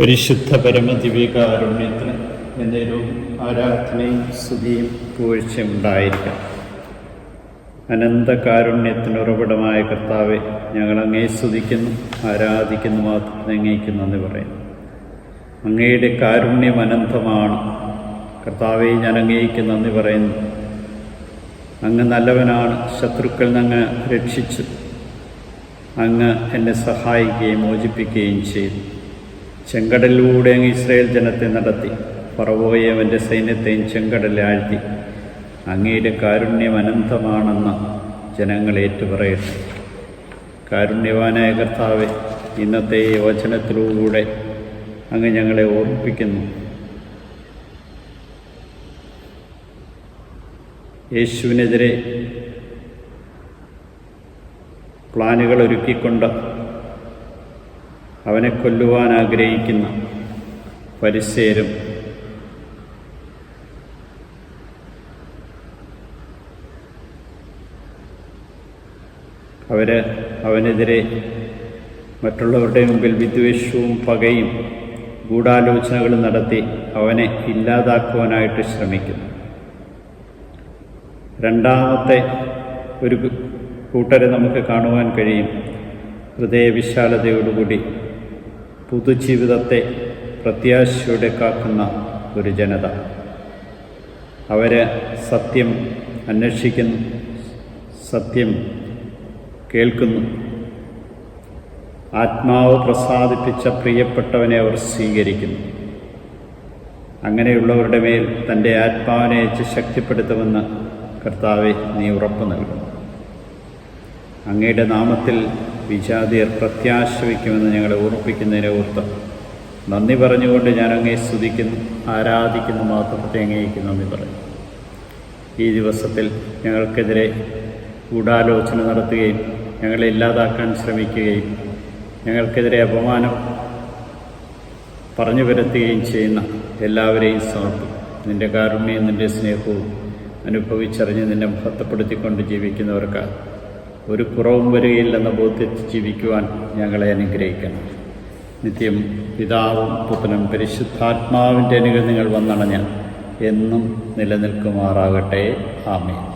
പരിശുദ്ധ പരമദിവികാരുണ്യത്തിന് എന്നേരവും ആരാധനയും സ്തുതിയും പൂഴ്ചയും ഉണ്ടായിരിക്കാം അനന്തകാരുണ്യത്തിന് ഉറവിടമായ കർത്താവെ ഞങ്ങൾ അങ്ങേ സ്തുതിക്കുന്നു ആരാധിക്കുന്നു മാത്രം അങ്ങേക്ക് നന്ദി പറയുന്നു. അങ്ങയുടെ കാരുണ്യം അനന്തമാണ്. കർത്താവെ ഞാൻ അങ്ങേക്ക് നന്ദി പറയുന്നു. അങ്ങ് നല്ലവനാണ് ശത്രുക്കൾ അങ്ങ് രക്ഷിച്ചു. അങ്ങ് എന്നെ സഹായിക്കുകയും മോചിപ്പിക്കുകയും ചെയ്തു. ചെങ്കടലിലൂടെ അങ്ങ് ഇസ്രായേൽ ജനത്തെ നടത്തി. പറവോയെ അവന്റെ സൈന്യത്തെയും ചെങ്കടലിൽ ആഴ്ത്തി. അങ്ങയുടെ കാരുണ്യം അനന്തമാണെന്ന് ജനങ്ങൾ ഏറ്റുപറയട്ടെ കാരുണ്യവാനായ കർത്താവെ ഇന്നത്തെ ഈ വചനത്തിലൂടെ അങ്ങ് ഞങ്ങളെ ഓർമ്മിപ്പിക്കുന്നു. യേശുവിനെതിരെ പ്ലാനുകൾ ഒരുക്കിക്കൊണ്ട് അവനെ കൊല്ലുവാൻ ആഗ്രഹിക്കുന്ന പരിസേരും അവർ അവനെതിരെ മറ്റുള്ളവരുടെ മുമ്പിൽ വിദ്വേഷവും പകയും ഗൂഢാലോചനകളും നടത്തി അവനെ ഇല്ലാതാക്കുവാനായിട്ട് ശ്രമിക്കുന്നു. രണ്ടാമത്തെ ഒരു കൂട്ടരെ നമുക്ക് കാണുവാൻ കഴിയും. ഹൃദയവിശാലതയോടുകൂടി പുതുജീവിതത്തെ പ്രത്യാശയോടെ കാക്കുന്ന ഒരു ജനത. അവർ സത്യം അന്വേഷിക്കുന്നു സത്യം കേൾക്കുന്നു. ആത്മാവ് പ്രസാദിപ്പിച്ച പ്രിയപ്പെട്ടവനെ അവർ സ്വീകരിക്കുന്നു. അങ്ങനെയുള്ളവരുടെ മേൽ തന്റെ ആത്മാവിനെ ശക്തിപ്പെടുത്തുമെന്ന് കർത്താവെ നീ ഉറപ്പ് നൽകുന്നു. അങ്ങയുടെ നാമത്തിൽ വിജാതിയർ പ്രത്യാശ്രയിക്കുമെന്ന് ഞങ്ങളെ ഓർപ്പിക്കുന്നതിനെ ഓർത്ത്. നന്ദി പറഞ്ഞുകൊണ്ട് ഞാൻ അങ്ങേ സ്തുതിക്കുന്നു ആരാധിക്കുന്നു മാത്രത്തെ അങ്ങേക്ക് നന്ദി പറയും ഈ ദിവസത്തിൽ ഞങ്ങൾക്കെതിരെ ഗൂഢാലോചന നടത്തുകയും ഞങ്ങളെ ഇല്ലാതാക്കാൻ ശ്രമിക്കുകയും ഞങ്ങൾക്കെതിരെ അപമാനം പറഞ്ഞു വരുത്തുകയും ചെയ്യുന്ന എല്ലാവരെയും സമർപ്പിക്കും. നിന്റെ കാരുണ്യവും നിന്റെ സ്നേഹവും അനുഭവിച്ചറിഞ്ഞ് നിന്നെ മഹത്വപ്പെടുത്തിക്കൊണ്ട് ജീവിക്കുന്നവർക്ക് ഒരു കുറവും വരികയില്ലെന്ന ബോധ്യത്തിൽ ജീവിക്കുവാൻ ഞങ്ങളെ അനുഗ്രഹിക്കണം. നിത്യം പിതാവും പുത്രനും പരിശുദ്ധാത്മാവിന്റെ അനുഗ്രഹങ്ങൾ വന്നണഞ്ഞ് എന്നും നിലനിൽക്കുമാറാകട്ടെ. ആമേ